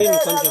给你三千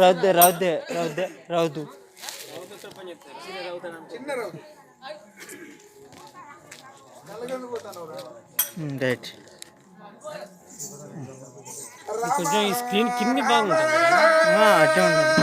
రౌద్దే రౌద్దే రౌద్దే రౌదు. Right. కొంచెం ఈ screen కింది బాగుంటుంది. అట్లా ఉంటుంది.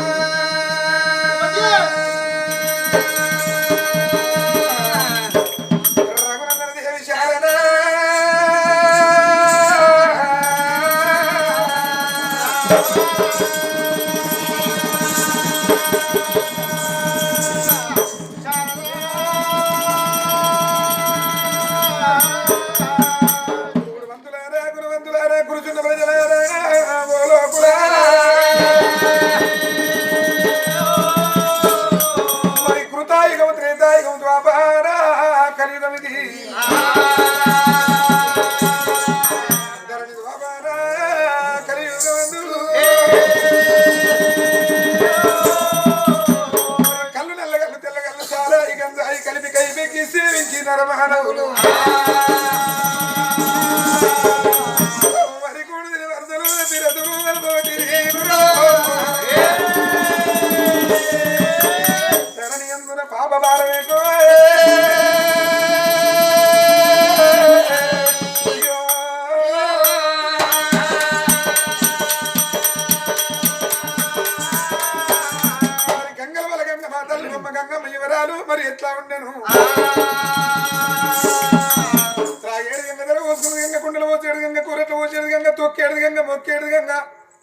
Thank you.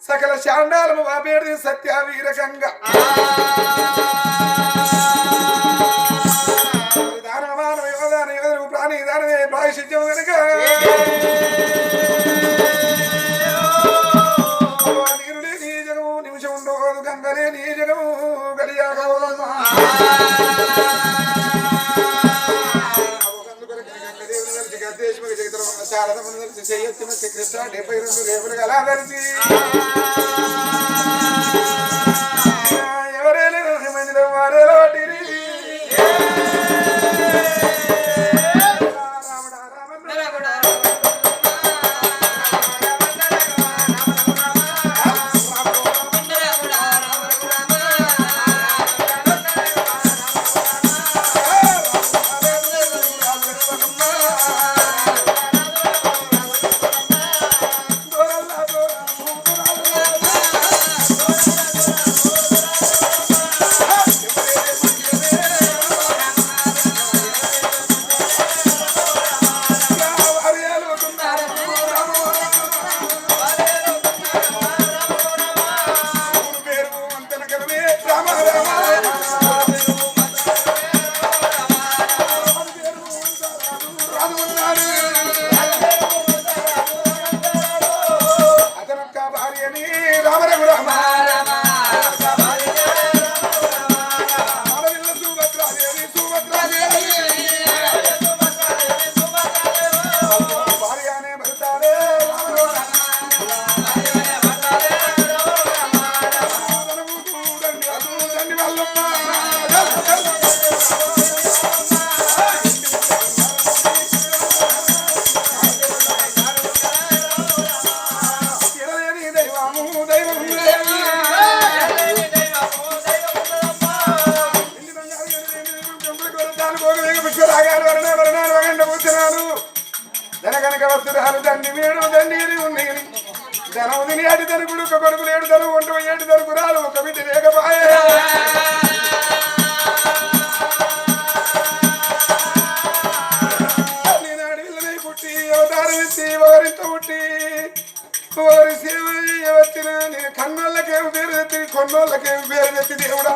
సకల శాండాలము వాపేడు సత్యావీరకంగా. దానమానవ యువదాన యువదనము డెబ్బై రెండు రేపులు గలా విగ్రహాలు దండి వేడు దండి ఉన్నాయి. ధనవుని ఏడు తరుగుడు ఒక కొడుకు ఏడు తరుగు ఒంటు ఏడు తరుగు రాలు ఒక విధి లేకపోయే ఎవరింత ఎవరి సేవ వచ్చిన నేను కన్నోళ్ళకేమి పేరు తెచ్చి కొన్నోళ్ళకేమి పేరు తెచ్చి దేవుడా?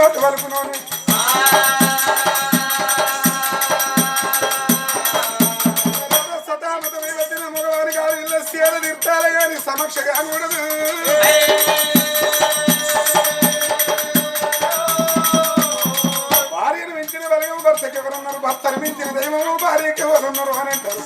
నోటు పలుకున్నాను సతామతమై వచ్చిన మగవాని కాదు కానీ సమక్ష కానూడదు భార్యను మించిన బలగం భర్తకి ఎవరున్నారు? భర్తను మించిన దైవము భార్యకి ఎవరున్నారు అని అంటారు.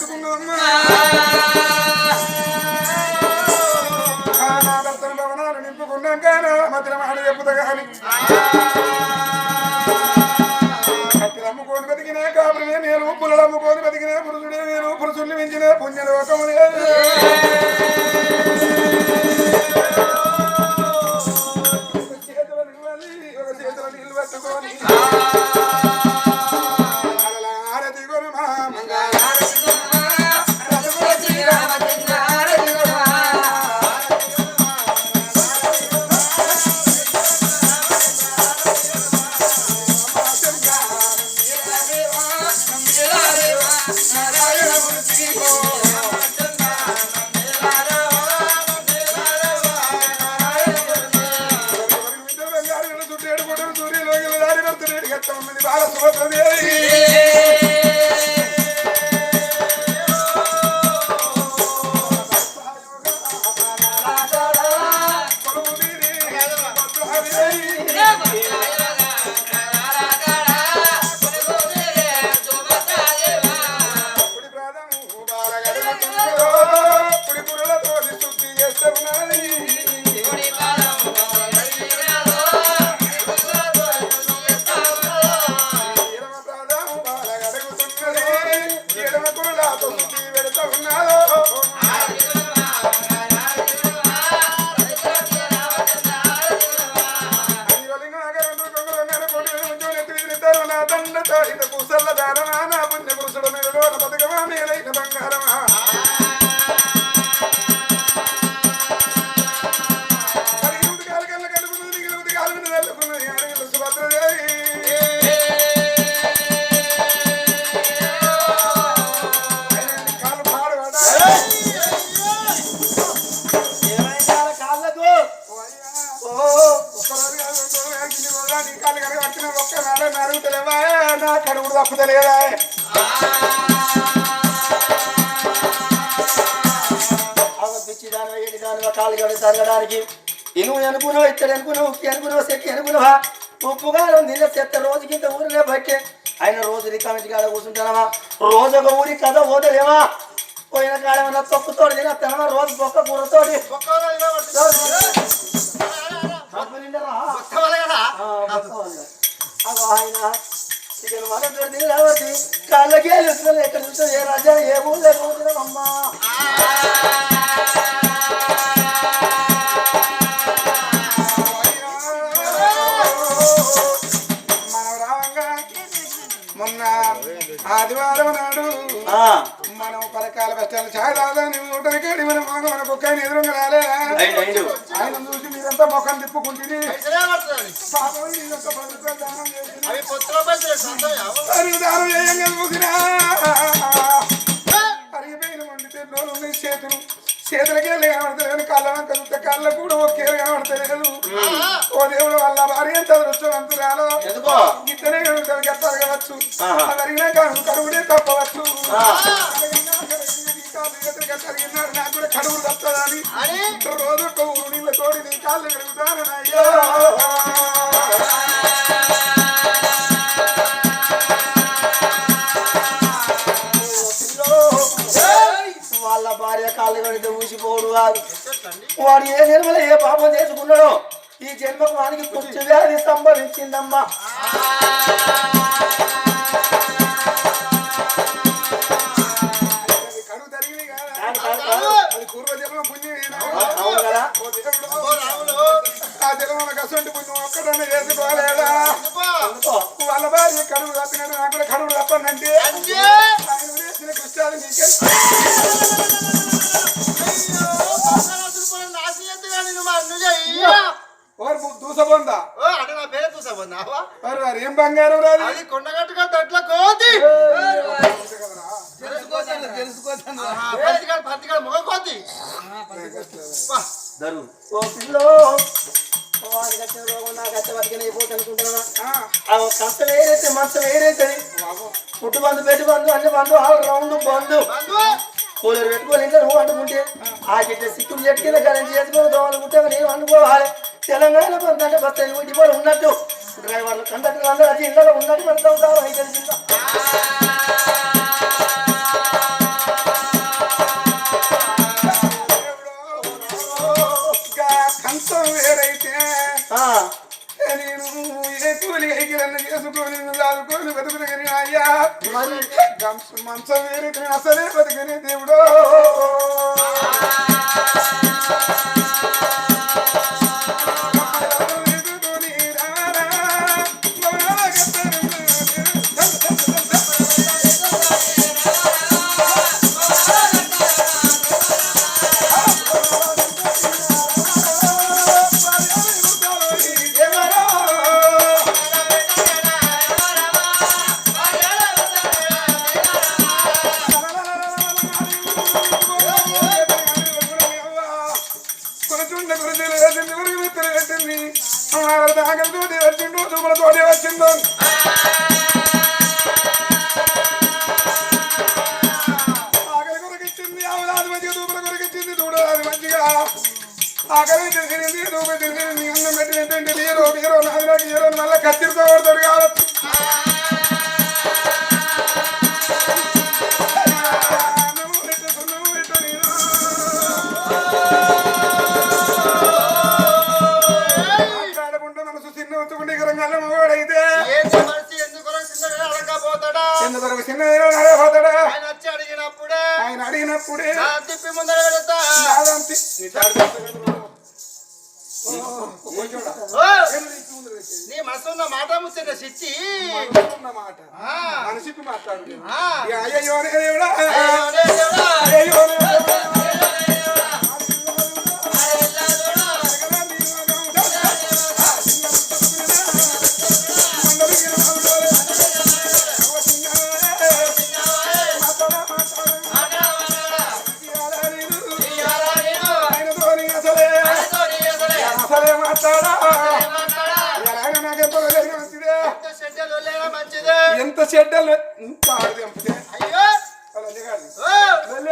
do mamãe. Gracias. కడుగుడు తప్పుతలేదా కాలు గడి తరగడానికి ఇనుము అనుకున్నావు ఇత్తడి అనుకున్నావు ఉక్కి అనుకున్నావు చెక్కి అనుకున్నావా ఉప్పుగా నిన్న చెత్త రోజుకి ఇంత ఊరినే బట్టే ఆయన రోజు రికామిటి కాడ కూర్చుంటానవా? రోజు ఒక ఊరి కథ పోతలేవా పోయిన కాడేమన్నా తొక్కుతోటి తినత్తనమా రోజు బొక్క కూరతోటి. ఆయన కాళ్ళకి వెళ్ళి ఎక్కడ చూస్తే ఏ రాజ్యం ఏ ఊళ్ళో మనం రావంగా మొన్న ఆదివారం నాడు ఆ, మనం పరకాల బెస్టాలు చాయ్ తాగని ఊటనికేడి మనం మన బొక్కని ఎదురుగా రాలేదా. ఆయన చూసి మీరంతా మొఖం తిప్పుకుంటుంది. పాపం మీరంతా చూసినా. అరిగిపోయిన వండితే నోరు ఉన్నాయి చేతులు. చేతులకి కనబడతలేదు కళ్ళ చూస్తే కళ్ళ కూడా ఒకే కనబడతలేదు ఓ దేవుడు వాళ్ళ భార్య ఎంత దృష్టవంతురాలో ఇద్దరే కావచ్చు. అది అడిగినాక కడుగుడే తప్పవచ్చు. జరిగినాడు నాకు కూడా కడుగు తప్పదని రోజు నీళ్ళ తోడి నీ కాళ్ళు కడుగుతాను అయ్యో. భార్య కడితే ఊసిపోడు కాదు. వాడు ఏ జన్మలో ఏ పాపం చేసుకున్నాడో ఈ జన్మకు వానికి కుష్టి వ్యాధి సంభవించిందమ్మా. కాదు, కాదు. అది పూర్వజన్మ పుణ్యమేనా అవును దూసబొందా ఓరు వారు ఏం బంగారం రాదు అది కొండగట్టుగా దొడ్ల కోతి పత్తికాడు పత్తికాడు మొగ కోతి దరు ఓ పిల్లో కంచం వేరైతే మంచం వేరైతుంది పుట్టు బంధు పెట్టి బంధు అన్ని బంధు ఆల్ రౌండ్ బంధు కూలర్ పెట్టుకొని ఇంట్లో నువ్వు వండుకుంటే ఆ చెట్టు సిక్కులు చెట్టు కింద కరెంట్ చేసుకొని దోమలు కుట్టాక నేను అనుకోవాలి. తెలంగాణ పొందంటే అంటే బస్ ఇంటి కూడా ఉన్నట్టు. డ్రైవర్లు కండక్టర్లు అందరూ అది ఇళ్ళలో ఉన్నట్టు పెడతా ఉంటారు అయితే తెలిసిందా? కంచం వేరైతే కూలి ఎగిరన్న చేసుకొని చదువుకొని బతుకుని అయ్యా మరి మంచం వేరైతే అసలే బతుకునే దేవుడు వాళ్ళ అన్నగాడు. ఓ! లొల్లి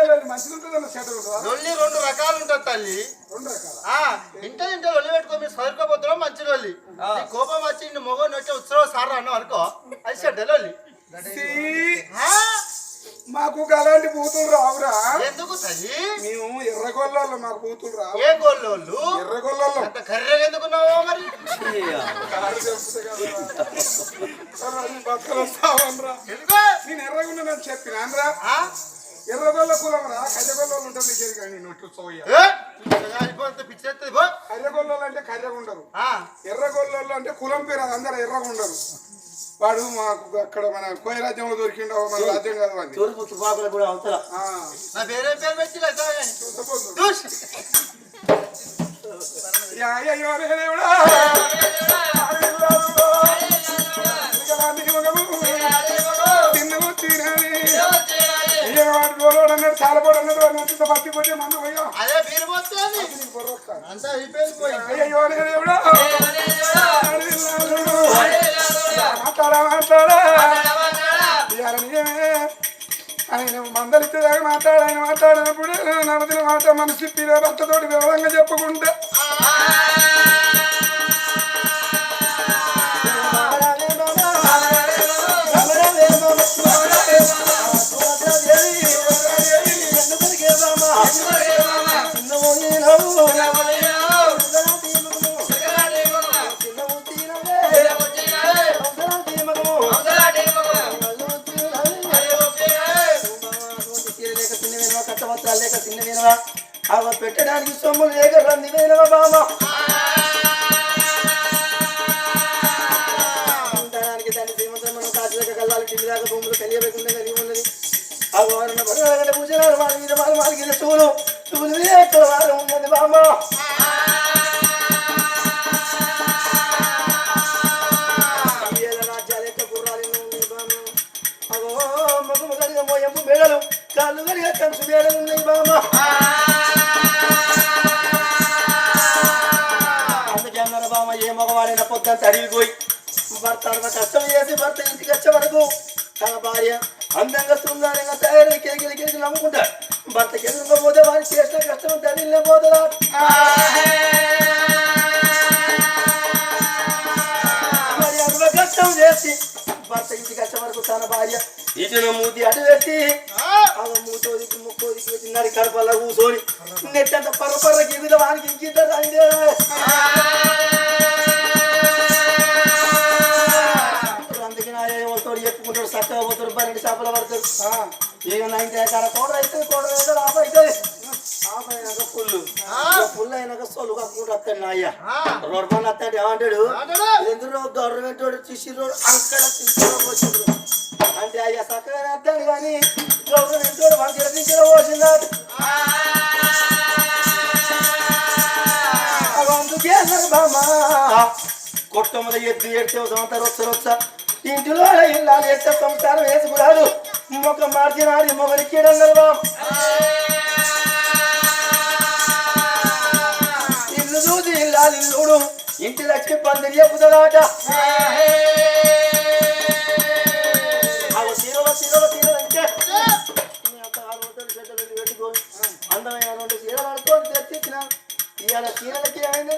అన్న రెండు రకాలు ఉంటుంది తల్లి. రెండు రకాల? ఆ ఇంట ఇంట లొల్లి పెట్టుకో మీరు చదువుకోబోతున్నాం మంచి లొల్లి. కోపం వచ్చి మొగోని వచ్చి ఉత్సవం సార్ అన్నావు అనుకో అది చెడ్డ లొల్లి? మాకు అలాంటి బూతులు రావురా. ఎందుకు తల్లి? మేము ఎర్రగొల్లలో మాకు బూతులు రావు. ఏ గోళ్ళు ఎర్రగొల్లలో అంత కర్రెగా ఎందుకున్నావో మరి? బక్కలు వస్తావనరా. నేను ఎర్రగున్నానని చెప్పినాన్రా ఆ? ఎర్రగొల్ల కులం రా కర్రగొల్లలో ఉంటుంది జరిగా నేను నొట్టు సోయ ఏ? అయిపోతే పిచ్చెత్తది పో. కర్రగొల్లలో అంటే కర్రగా ఉండరు. ఆ, ఎర్రగొల్లలో అంటే కులం పేరు అది అందరు ఎర్రగా ఉండరు. వాడు మాకు అక్కడ మన కోయ రాజ్యంలో దొరికిండో మన రాజ్యం కాదు అది తూర్పు తుపాకులు కూడా అవతల ఆ, నా వేరే పేరు పెట్టి లేదా కానీ చూసపోదు. చూసి యా, యా, యా, రే, దేవుడా. ఇయ్య, వాడు గోలోడు అన్నాడు అన్నాడు అంత మందు పోయా అదే మీరు పోతుంది. అంతా అయిపోయింది. మాట్లాడా మాట్లాడా? ఇవాళ నిజమే. ఆయన మాట్లాడు మాట్లాడినప్పుడు మాట మనసు పిల్ల భర్తతోటి వివరంగా చెప్పుకుంటే. అవ పెట్టడానికి సొమ్ములు లేక రంది వేనవా బామ. ఉండడానికి దాన్ని శ్రీమంతం మనం కాచుదాకా కల్లాలి దాకా భూములు కలియబెకుండా కలిగి ఉన్నది. ఆ వారణ భగవంతుడ పూజలు వాళ్ళ మీద వాళ్ళ వాళ్ళకి చూలు చూలు మీద వారు ఉన్నది బామ్మ గుర్రాలు ఎన్నో ఉన్నాయి బామ్మ అగో మేడలు కాళ్ళు గడిగ కంచు మేడలు ఉన్నాయి బామ్మ మగవాడైన పొద్దుంత అడిగిపోయి భర్త అడవ కష్టం చేసి భర్త ఇంటికి వచ్చే వరకు తన భార్య అందంగా శృంగారంగా తయారై కేకిలి కేకి నమ్ముకుంటాడు భర్తకి ఎదురుగా పోతే వారి చేసిన కష్టం తల్లినే పోతుందా? మరి అందులో కష్టం చేసి భర్త ఇంటికి వచ్చే వరకు తన భార్య ఇటున మూతి అటు పెట్టి అవ మూతోదికి ముక్కోదికి పెట్టి నడి కడపల్లా కూర్చొని నెట్టంత పర్ర పర్ర గిరిద వానికి ఇంకింత నైన్ కాడ కోడలు అయితే కోడలు అయితే ఆఫ్ అవుతుంది ఆఫ్ అయినాక ఫుల్ ఫుల్ అయినాక సొలు కప్పుకుంటూ వస్తాడు నా అయ్య రోడ్ పని వస్తాడు ఏమంటాడు ఎందుకు రోడ్ అక్కడ తీసుకుని వచ్చిండ్రు అంటే అయ్యా చక్కగా వస్తాడు కానీ గవర్నమెంట్ వాడు మంచిగా తీసుకుని పోసిందాడు అందుకే బామ్మ. కొట్టమల ఎద్దు ఎడితే సంవత్సరం వస్తారు వస్తా ఇంటిలో ఇల్లాలు ఎట్ట సంసారం వేసుకురాదు. మొక్క మార్చినాడు మొగలికి అన్నారు ఇల్లు చూసి ఇల్లాలి ఇల్లుడు. ఇంటి లక్ష్మి పందిరి చెప్పుదలాట అందమైన రెండు చీరలు అనుకోని తెచ్చిచ్చిన. ఇవాళ చీరలకి ఏమైంది